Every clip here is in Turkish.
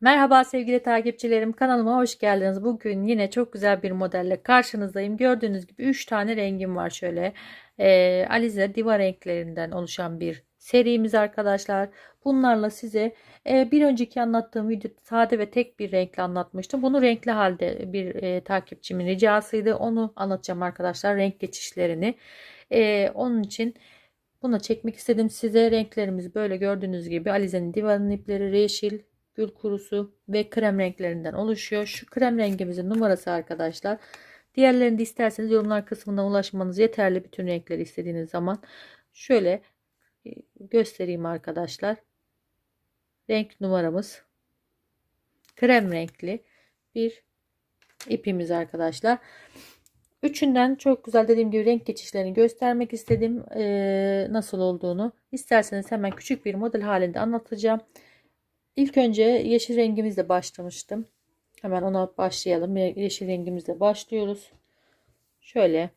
Merhaba sevgili takipçilerim kanalıma hoş geldiniz. Bugün yine çok güzel bir modelle karşınızdayım. Gördüğünüz gibi 3 tane rengim var şöyle. Ee, Alize diva renklerinden oluşan bir serimiz arkadaşlar. Bunlarla size e, bir önceki anlattığım video sade ve tek bir renkle anlatmıştım. Bunu renkli halde bir e, takipçimin ricasıydı. Onu anlatacağım arkadaşlar renk geçişlerini. E, onun için bunu çekmek istedim size. Renklerimiz böyle gördüğünüz gibi Alize'nin divanın ipleri yeşil, gül kurusu ve krem renklerinden oluşuyor. Şu krem rengimizin numarası arkadaşlar. Diğerlerini de isterseniz yorumlar kısmından ulaşmanız yeterli. Bütün renkleri istediğiniz zaman. Şöyle e, göstereyim arkadaşlar. Renk numaramız krem renkli bir ipimiz arkadaşlar. Üçünden çok güzel dediğim gibi renk geçişlerini göstermek istedim. Ee, nasıl olduğunu. İsterseniz hemen küçük bir model halinde anlatacağım. İlk önce yeşil rengimizle başlamıştım. Hemen ona başlayalım. Yeşil rengimizle başlıyoruz. Şöyle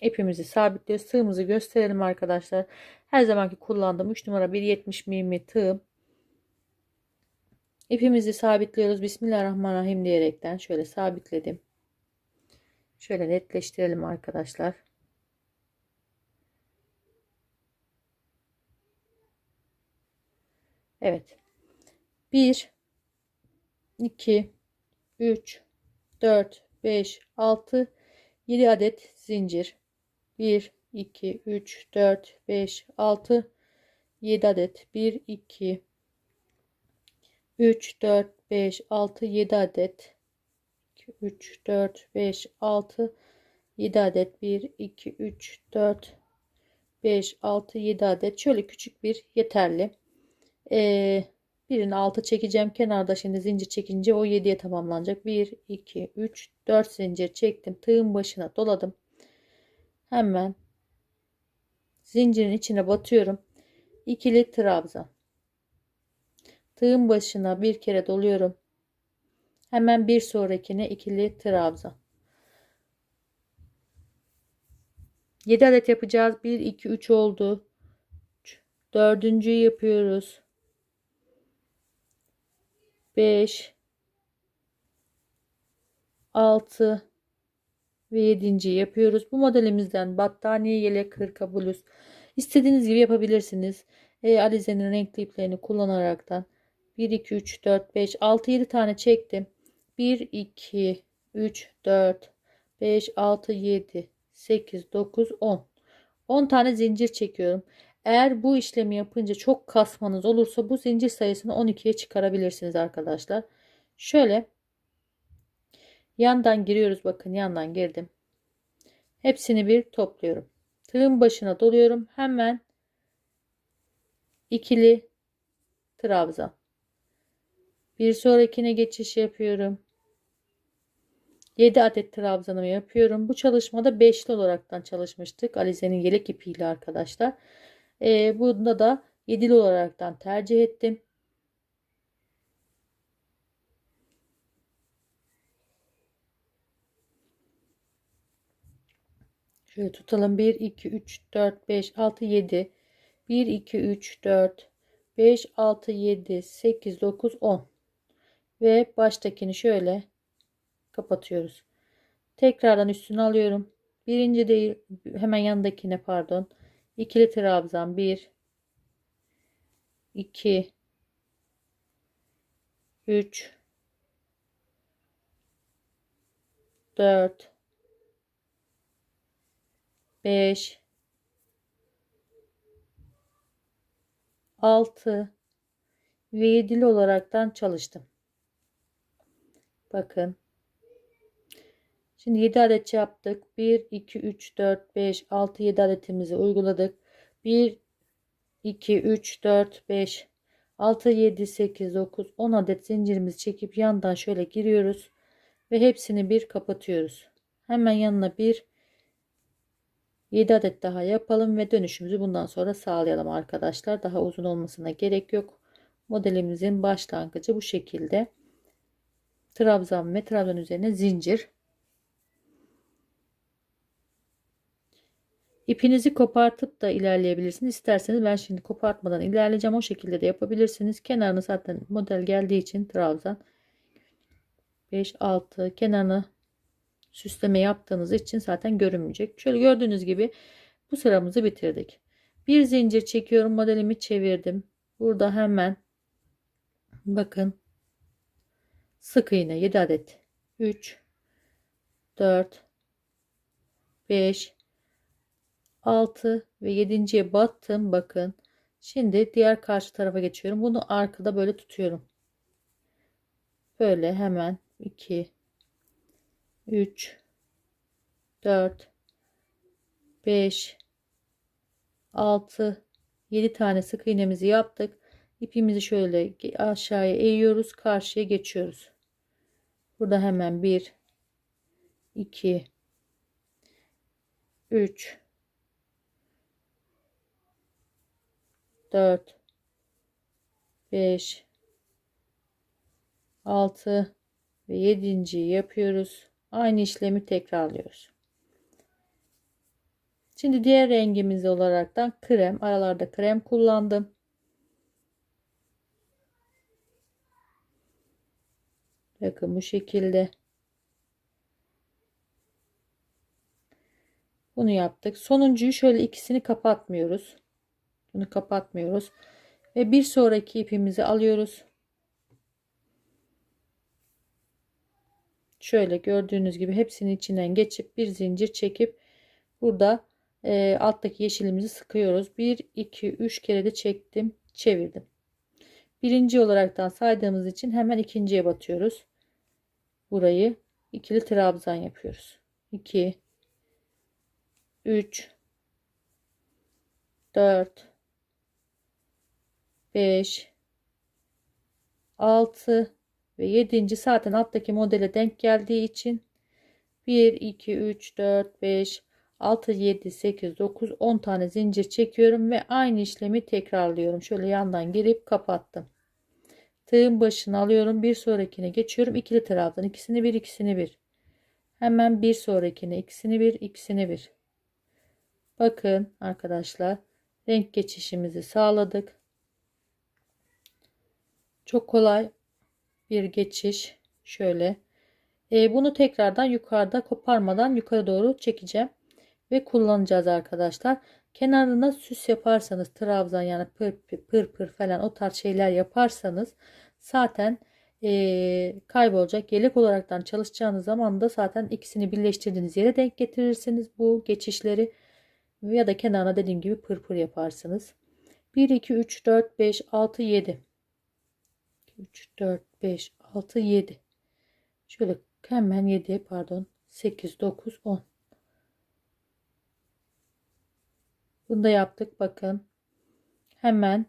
ipimizi sabitliyoruz. Tığımızı gösterelim arkadaşlar. Her zamanki kullandığım 3 numara 1.70 mm tığım. İpimizi sabitliyoruz. Bismillahirrahmanirrahim diyerekten şöyle sabitledim. Şöyle netleştirelim arkadaşlar. Evet. 1 2 3 4 5 6 7 adet zincir. 1 2 3 4 5 6 7 adet. 1 2 3 4 5 6 7 adet. 3 4 5 6 7 adet. 1 2 3 4 5 6 7 adet. Şöyle küçük bir yeterli. Ee, Birini altı çekeceğim. Kenarda şimdi zincir çekince o 7'ye tamamlanacak. 1, 2, 3, 4 zincir çektim. Tığın başına doladım. Hemen zincirin içine batıyorum. İkili trabzan. Tığın başına bir kere doluyorum. Hemen bir sonrakine ikili trabzan. 7 adet yapacağız. 1, 2, 3 oldu. Dördüncüyü yapıyoruz. 5 6 ve 7. yapıyoruz. Bu modelimizden battaniye, yelek, hırka, bluz istediğiniz gibi yapabilirsiniz. E, Alize'nin renkli iplerini kullanaraktan 1 2 3 4 5 6 7 tane çektim. 1 2 3 4 5 6 7 8 9 10 10 tane zincir çekiyorum. Eğer bu işlemi yapınca çok kasmanız olursa bu zincir sayısını 12'ye çıkarabilirsiniz arkadaşlar. Şöyle yandan giriyoruz. Bakın yandan girdim. Hepsini bir topluyorum. Tığın başına doluyorum. Hemen ikili trabzan. Bir sonrakine geçiş yapıyorum. 7 adet trabzanımı yapıyorum. Bu çalışmada beşli olaraktan çalışmıştık. Alize'nin yelek ipiyle arkadaşlar. E, bunda da yedili olaraktan tercih ettim. Şöyle tutalım. 1, 2, 3, 4, 5, 6, 7. 1, 2, 3, 4, 5, 6, 7, 8, 9, 10. Ve baştakini şöyle kapatıyoruz. Tekrardan üstüne alıyorum. Birinci değil hemen yanındakine pardon ikili trabzan 1 2 3 4 5 6 ve 7'li olaraktan çalıştım. Bakın Şimdi 7 adet yaptık. 1, 2, 3, 4, 5, 6, 7 adetimizi uyguladık. 1, 2, 3, 4, 5, 6, 7, 8, 9, 10 adet zincirimizi çekip yandan şöyle giriyoruz. Ve hepsini bir kapatıyoruz. Hemen yanına bir 7 adet daha yapalım ve dönüşümüzü bundan sonra sağlayalım arkadaşlar. Daha uzun olmasına gerek yok. Modelimizin başlangıcı bu şekilde. Trabzan ve trabzan üzerine zincir İpinizi kopartıp da ilerleyebilirsiniz. İsterseniz ben şimdi kopartmadan ilerleyeceğim. O şekilde de yapabilirsiniz. Kenarını zaten model geldiği için trabzan 5 6 kenarını süsleme yaptığınız için zaten görünmeyecek. Şöyle gördüğünüz gibi bu sıramızı bitirdik. Bir zincir çekiyorum. Modelimi çevirdim. Burada hemen bakın sık iğne 7 adet 3 4 5 6 ve 7.ye battım. Bakın. Şimdi diğer karşı tarafa geçiyorum. Bunu arkada böyle tutuyorum. Böyle hemen 2 3 4 5 6 7 tane sık iğnemizi yaptık. İpimizi şöyle aşağıya eğiyoruz. Karşıya geçiyoruz. Burada hemen 1 2 3 4 5 6 ve 7. yapıyoruz. Aynı işlemi tekrarlıyoruz. Şimdi diğer rengimiz olaraktan krem. Aralarda krem kullandım. Bakın bu şekilde. Bunu yaptık. Sonuncuyu şöyle ikisini kapatmıyoruz. Bunu kapatmıyoruz. Ve bir sonraki ipimizi alıyoruz. Şöyle gördüğünüz gibi hepsinin içinden geçip bir zincir çekip burada e, alttaki yeşilimizi sıkıyoruz. 1, 2, 3 kere de çektim. Çevirdim. Birinci olaraktan saydığımız için hemen ikinciye batıyoruz. Burayı ikili trabzan yapıyoruz. 2 3 4 5 6 ve 7. zaten alttaki modele denk geldiği için 1 2 3 4 5 6 7 8 9 10 tane zincir çekiyorum ve aynı işlemi tekrarlıyorum. Şöyle yandan girip kapattım. Tığın başını alıyorum. Bir sonrakine geçiyorum. ikili trabzan. ikisini bir ikisini bir. Hemen bir sonrakine ikisini bir ikisini bir. Bakın arkadaşlar renk geçişimizi sağladık. Çok kolay bir geçiş. Şöyle. E, bunu tekrardan yukarıda koparmadan yukarı doğru çekeceğim. Ve kullanacağız arkadaşlar. Kenarına süs yaparsanız trabzan yani pır pır, pır, pır falan o tarz şeyler yaparsanız zaten e, kaybolacak. Yelek olaraktan çalışacağınız zaman da zaten ikisini birleştirdiğiniz yere denk getirirsiniz bu geçişleri ya da kenarına dediğim gibi pırpır yaparsınız. 1 2 3 4 5 6 7 3 4 5 6 7 şöyle hemen 7 pardon 8 9 10 bunu da yaptık bakın. Hemen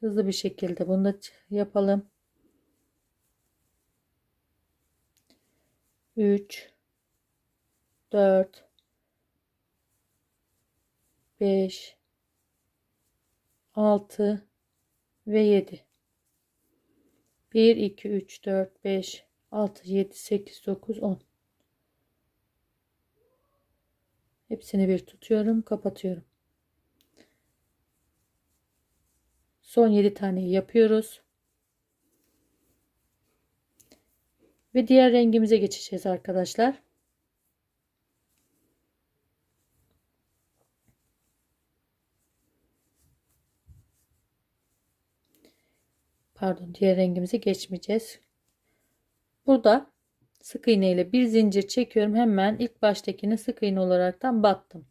hızlı bir şekilde bunu da yapalım. 3 4 5 6 ve 7 1 2 3 4 5 6 7 8 9 10 hepsini bir tutuyorum kapatıyorum. Son 7 tane yapıyoruz. Ve diğer rengimize geçeceğiz arkadaşlar pardon diğer rengimize geçmeyeceğiz. Burada sık iğne ile bir zincir çekiyorum. Hemen ilk baştakini sık iğne olaraktan battım.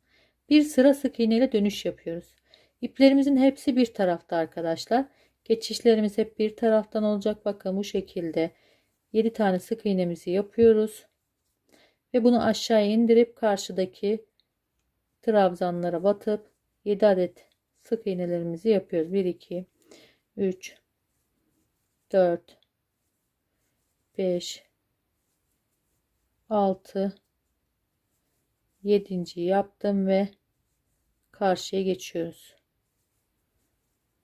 Bir sıra sık iğne ile dönüş yapıyoruz. İplerimizin hepsi bir tarafta arkadaşlar. Geçişlerimiz hep bir taraftan olacak. Bakın bu şekilde 7 tane sık iğnemizi yapıyoruz. Ve bunu aşağıya indirip karşıdaki trabzanlara batıp 7 adet sık iğnelerimizi yapıyoruz. 1 2 3 4 5 6 7. yaptım ve karşıya geçiyoruz.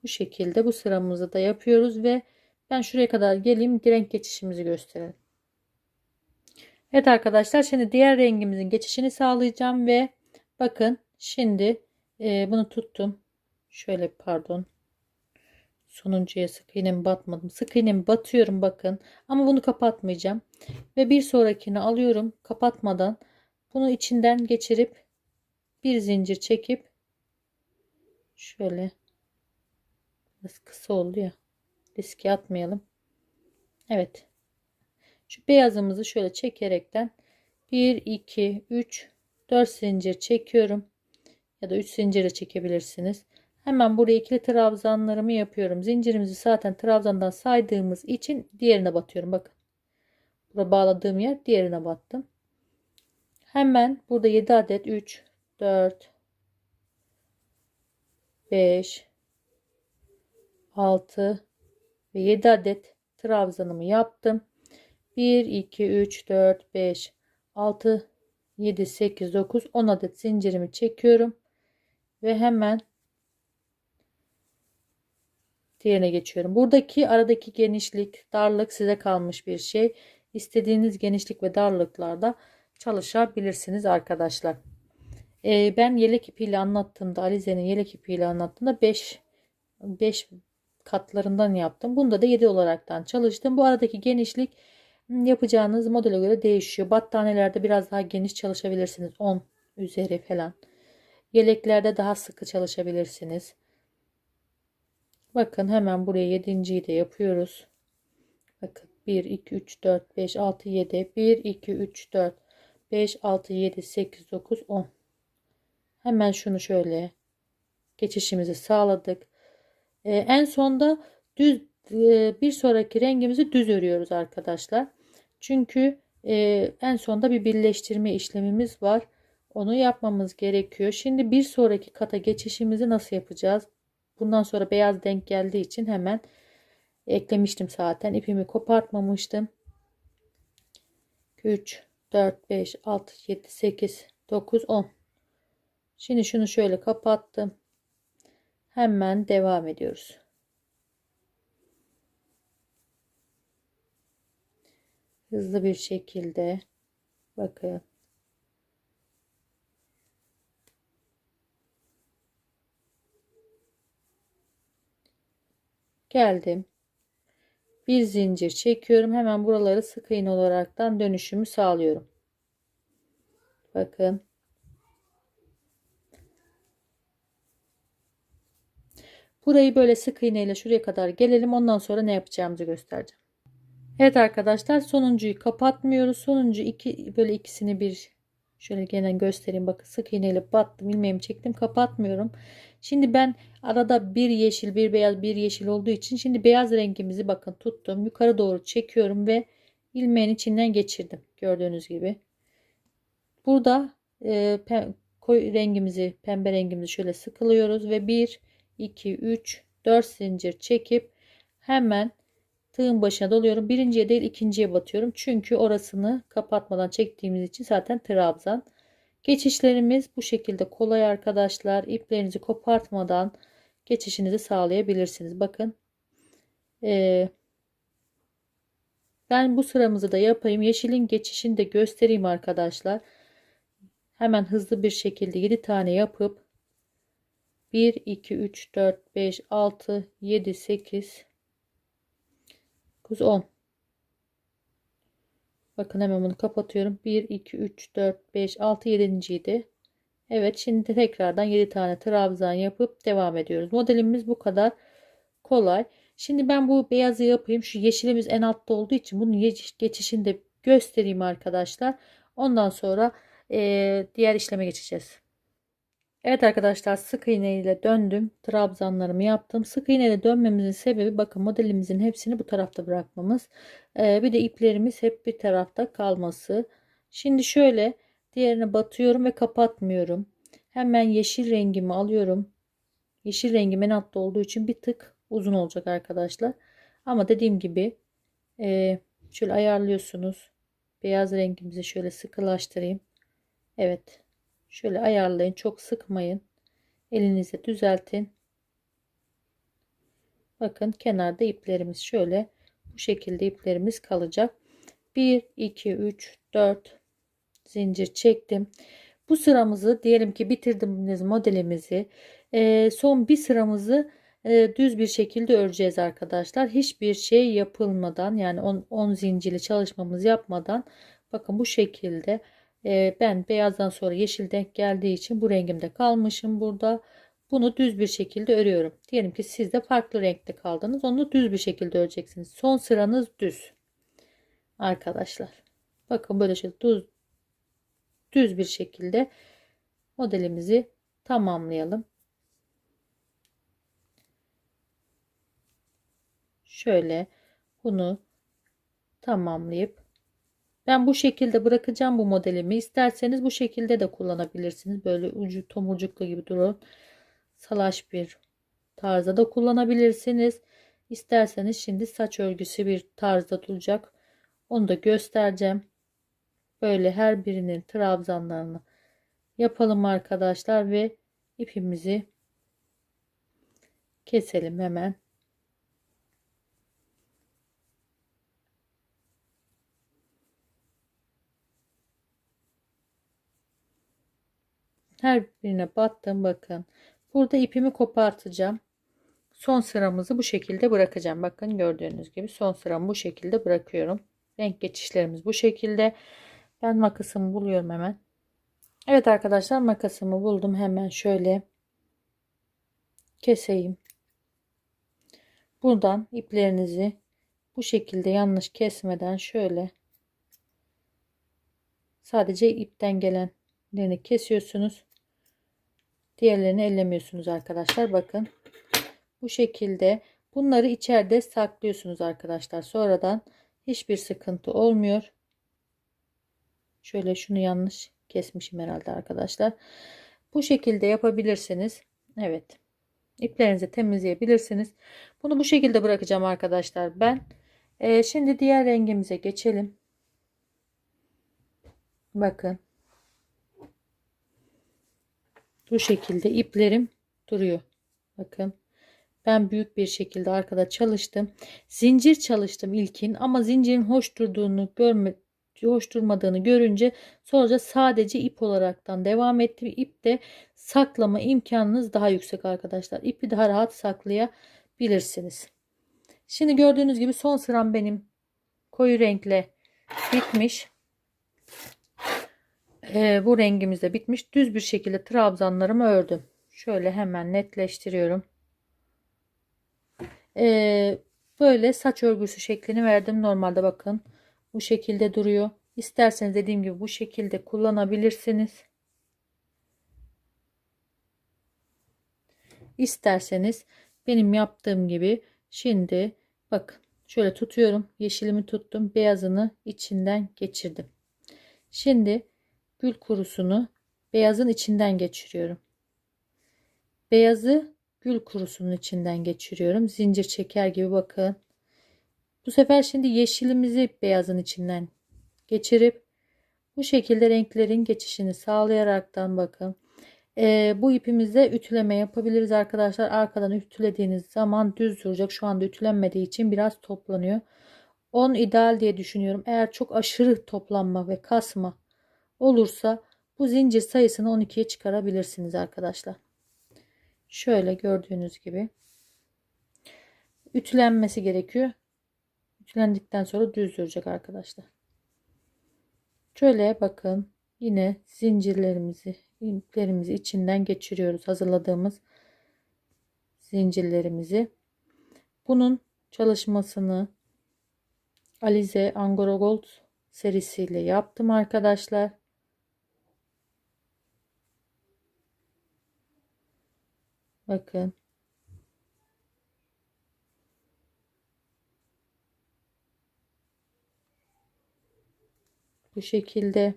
Bu şekilde bu sıramızı da yapıyoruz ve ben şuraya kadar geleyim renk geçişimizi gösterelim. Evet arkadaşlar şimdi diğer rengimizin geçişini sağlayacağım ve bakın Şimdi e, bunu tuttum. Şöyle pardon. Sonuncuya sık iğnemi batmadım. Sık iğnemi batıyorum bakın. Ama bunu kapatmayacağım. Ve bir sonrakini alıyorum kapatmadan. Bunu içinden geçirip bir zincir çekip şöyle biraz kısa oldu ya. Riske atmayalım. Evet. Şu beyazımızı şöyle çekerekten 1 2 3 4 zincir çekiyorum. Ya da 3 zincir de çekebilirsiniz. Hemen buraya ikili trabzanlarımı yapıyorum. Zincirimizi zaten trabzandan saydığımız için diğerine batıyorum. Bakın. Burada bağladığım yer diğerine battım. Hemen burada 7 adet 3 4 5 6 ve 7 adet trabzanımı yaptım. 1 2 3 4 5 6 7 8 9 10 adet zincirimi çekiyorum ve hemen diğerine geçiyorum. Buradaki aradaki genişlik, darlık size kalmış bir şey. İstediğiniz genişlik ve darlıklarda çalışabilirsiniz arkadaşlar. Ee, ben yelek ipiyle anlattığımda Alize'nin yelek ipiyle anlattığımda 5 5 katlarından yaptım. Bunda da 7 olaraktan çalıştım. Bu aradaki genişlik yapacağınız modele göre değişiyor. Battaniyelerde biraz daha geniş çalışabilirsiniz. 10 üzeri falan. Yeleklerde daha sıkı çalışabilirsiniz. Bakın hemen buraya 7.yi de yapıyoruz. Bakın 1 2 3 4 5 6 7 1 2 3 4 5 6 7 8 9 10 hemen şunu şöyle geçişimizi sağladık. Ee, en sonda düz e, bir sonraki rengimizi düz örüyoruz arkadaşlar. Çünkü e, en sonda bir birleştirme işlemimiz var. Onu yapmamız gerekiyor. Şimdi bir sonraki kata geçişimizi nasıl yapacağız bundan sonra beyaz denk geldiği için hemen eklemiştim zaten. İpimi kopartmamıştım. 3 4 5 6 7 8 9 10 şimdi şunu şöyle kapattım. Hemen devam ediyoruz. Hızlı bir şekilde bakın geldim. Bir zincir çekiyorum. Hemen buraları sık iğne olaraktan dönüşümü sağlıyorum. Bakın. Burayı böyle sık iğne ile şuraya kadar gelelim. Ondan sonra ne yapacağımızı göstereceğim. Evet arkadaşlar sonuncuyu kapatmıyoruz. Sonuncu iki böyle ikisini bir şöyle gene göstereyim. Bakın sık iğne ile battım ilmeğimi çektim kapatmıyorum. Şimdi ben arada bir yeşil bir beyaz bir yeşil olduğu için şimdi beyaz rengimizi bakın tuttum. Yukarı doğru çekiyorum ve ilmeğin içinden geçirdim. Gördüğünüz gibi. Burada e, koyu rengimizi pembe rengimizi şöyle sıkılıyoruz ve 1 2 3 4 zincir çekip hemen tığın başına doluyorum. Birinciye değil ikinciye batıyorum. Çünkü orasını kapatmadan çektiğimiz için zaten trabzan. Geçişlerimiz bu şekilde kolay arkadaşlar. İplerinizi kopartmadan geçişinizi sağlayabilirsiniz. Bakın. Ee, ben bu sıramızı da yapayım. Yeşilin geçişini de göstereyim arkadaşlar. Hemen hızlı bir şekilde 7 tane yapıp 1 2 3 4 5 6 7 8 9 10 Bakın hemen bunu kapatıyorum. 1, 2, 3, 4, 5, 6, 7. idi. Evet şimdi tekrardan 7 tane trabzan yapıp devam ediyoruz. Modelimiz bu kadar kolay. Şimdi ben bu beyazı yapayım. Şu yeşilimiz en altta olduğu için bunun geçişini de göstereyim arkadaşlar. Ondan sonra e, diğer işleme geçeceğiz. Evet arkadaşlar sık iğne ile döndüm. Trabzanlarımı yaptım. Sık iğne ile dönmemizin sebebi bakın modelimizin hepsini bu tarafta bırakmamız. Ee, bir de iplerimiz hep bir tarafta kalması. Şimdi şöyle diğerine batıyorum ve kapatmıyorum. Hemen yeşil rengimi alıyorum. Yeşil rengim en altta olduğu için bir tık uzun olacak arkadaşlar. Ama dediğim gibi e, şöyle ayarlıyorsunuz. Beyaz rengimizi şöyle sıkılaştırayım. Evet Şöyle ayarlayın. Çok sıkmayın. Elinizle düzeltin. Bakın kenarda iplerimiz şöyle bu şekilde iplerimiz kalacak. 1 2 3 4 zincir çektim. Bu sıramızı diyelim ki bitirdiğimiz modelimizi e, son bir sıramızı e, düz bir şekilde öreceğiz arkadaşlar. Hiçbir şey yapılmadan yani 10 zincirli çalışmamız yapmadan bakın bu şekilde e, ben beyazdan sonra yeşil denk geldiği için bu rengimde kalmışım burada. Bunu düz bir şekilde örüyorum. Diyelim ki siz de farklı renkte kaldınız. Onu düz bir şekilde öreceksiniz. Son sıranız düz. Arkadaşlar. Bakın böyle şey düz, düz bir şekilde modelimizi tamamlayalım. Şöyle bunu tamamlayıp ben bu şekilde bırakacağım bu modelimi. İsterseniz bu şekilde de kullanabilirsiniz. Böyle ucu tomurcuklu gibi durun. Salaş bir tarzda da kullanabilirsiniz. İsterseniz şimdi saç örgüsü bir tarzda duracak. Onu da göstereceğim. Böyle her birinin trabzanlarını yapalım arkadaşlar ve ipimizi keselim hemen. Her birine battım bakın. Burada ipimi kopartacağım. Son sıramızı bu şekilde bırakacağım. Bakın gördüğünüz gibi son sıramı bu şekilde bırakıyorum. Renk geçişlerimiz bu şekilde. Ben makasımı buluyorum hemen. Evet arkadaşlar makasımı buldum. Hemen şöyle keseyim. Buradan iplerinizi bu şekilde yanlış kesmeden şöyle sadece ipten gelenlerini kesiyorsunuz. Diğerlerini ellemiyorsunuz arkadaşlar. Bakın. Bu şekilde bunları içeride saklıyorsunuz arkadaşlar. Sonradan hiçbir sıkıntı olmuyor. Şöyle şunu yanlış kesmişim herhalde arkadaşlar. Bu şekilde yapabilirsiniz. Evet. İplerinizi temizleyebilirsiniz. Bunu bu şekilde bırakacağım arkadaşlar ben. Ee, şimdi diğer rengimize geçelim. Bakın. Bu şekilde iplerim duruyor. Bakın. Ben büyük bir şekilde arkada çalıştım. Zincir çalıştım ilkin ama zincirin hoş durduğunu görme, hoş durmadığını görünce sonra sadece ip olaraktan devam ettim. İp de saklama imkanınız daha yüksek arkadaşlar. İpi daha rahat saklayabilirsiniz. Şimdi gördüğünüz gibi son sıram benim koyu renkle bitmiş e, bu rengimiz de bitmiş. Düz bir şekilde trabzanlarımı ördüm. Şöyle hemen netleştiriyorum. E, böyle saç örgüsü şeklini verdim. Normalde bakın bu şekilde duruyor. İsterseniz dediğim gibi bu şekilde kullanabilirsiniz. İsterseniz benim yaptığım gibi şimdi bakın şöyle tutuyorum. Yeşilimi tuttum. Beyazını içinden geçirdim. Şimdi gül kurusunu beyazın içinden geçiriyorum. Beyazı gül kurusunun içinden geçiriyorum. Zincir çeker gibi bakın. Bu sefer şimdi yeşilimizi beyazın içinden geçirip bu şekilde renklerin geçişini sağlayaraktan bakın. Ee, bu ipimizde ütüleme yapabiliriz arkadaşlar. Arkadan ütülediğiniz zaman düz duracak. Şu anda ütülenmediği için biraz toplanıyor. 10 ideal diye düşünüyorum. Eğer çok aşırı toplanma ve kasma olursa bu zincir sayısını 12'ye çıkarabilirsiniz arkadaşlar. Şöyle gördüğünüz gibi ütülenmesi gerekiyor. Ütülendikten sonra düz duracak arkadaşlar. Şöyle bakın yine zincirlerimizi iplerimizi içinden geçiriyoruz hazırladığımız zincirlerimizi. Bunun çalışmasını Alize Angora Gold serisiyle yaptım arkadaşlar. Bakın. Bu şekilde.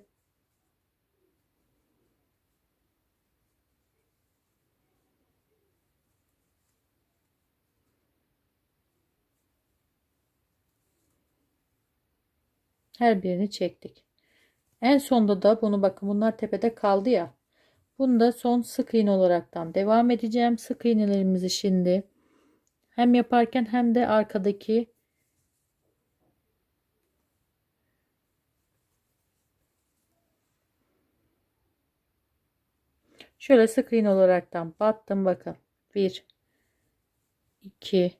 Her birini çektik. En sonda da bunu bakın bunlar tepede kaldı ya. Bunu da son sık iğne olaraktan devam edeceğim. Sık iğnelerimizi şimdi hem yaparken hem de arkadaki Şöyle sık iğne olaraktan battım bakın. 1 2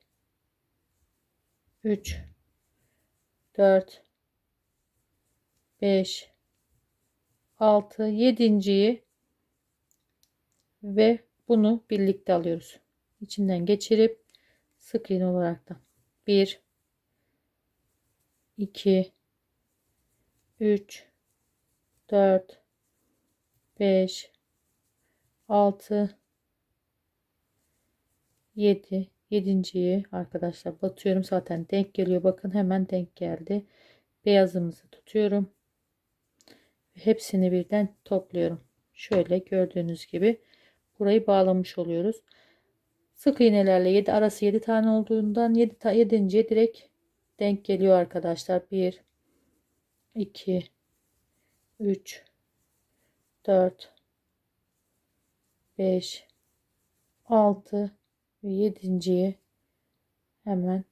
3 4 5 6 7.yi ve bunu birlikte alıyoruz. İçinden geçirip sık iğne olarak da. 1 2 3 4 5 6 7 yedinciyi arkadaşlar batıyorum. Zaten denk geliyor. Bakın hemen denk geldi. Beyazımızı tutuyorum. Hepsini birden topluyorum. Şöyle gördüğünüz gibi burayı bağlamış oluyoruz sık iğnelerle 7 arası 7 tane olduğundan 7 ta 7. direkt denk geliyor arkadaşlar 1 2 3 4 5 6 ve 7.yi hemen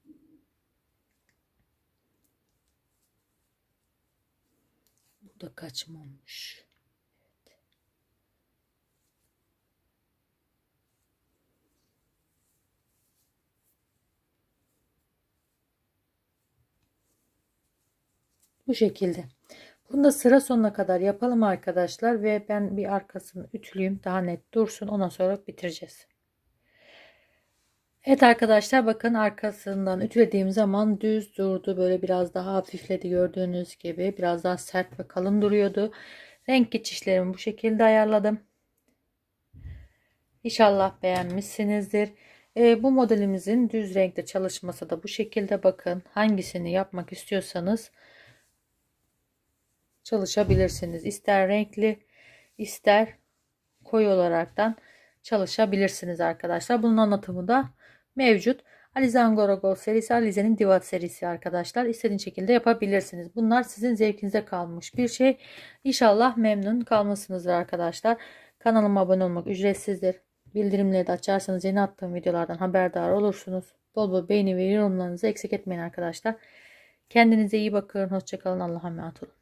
bu da kaçmamış. Bu şekilde. Bunu da sıra sonuna kadar yapalım arkadaşlar ve ben bir arkasını ütüleyeyim daha net dursun ondan sonra bitireceğiz. Evet arkadaşlar bakın arkasından ütülediğim zaman düz durdu böyle biraz daha hafifledi gördüğünüz gibi biraz daha sert ve kalın duruyordu. Renk geçişlerimi bu şekilde ayarladım. İnşallah beğenmişsinizdir. E, bu modelimizin düz renkte çalışması da bu şekilde bakın hangisini yapmak istiyorsanız çalışabilirsiniz. İster renkli ister koyu olaraktan çalışabilirsiniz arkadaşlar. Bunun anlatımı da mevcut. Alize Angoragol serisi Alize'nin Divat serisi arkadaşlar. İstediğiniz şekilde yapabilirsiniz. Bunlar sizin zevkinize kalmış bir şey. İnşallah memnun kalmasınızdır arkadaşlar. Kanalıma abone olmak ücretsizdir. Bildirimleri de açarsanız yeni attığım videolardan haberdar olursunuz. Bol bol beğeni ve yorumlarınızı eksik etmeyin arkadaşlar. Kendinize iyi bakın. Hoşçakalın. Allah'a emanet olun.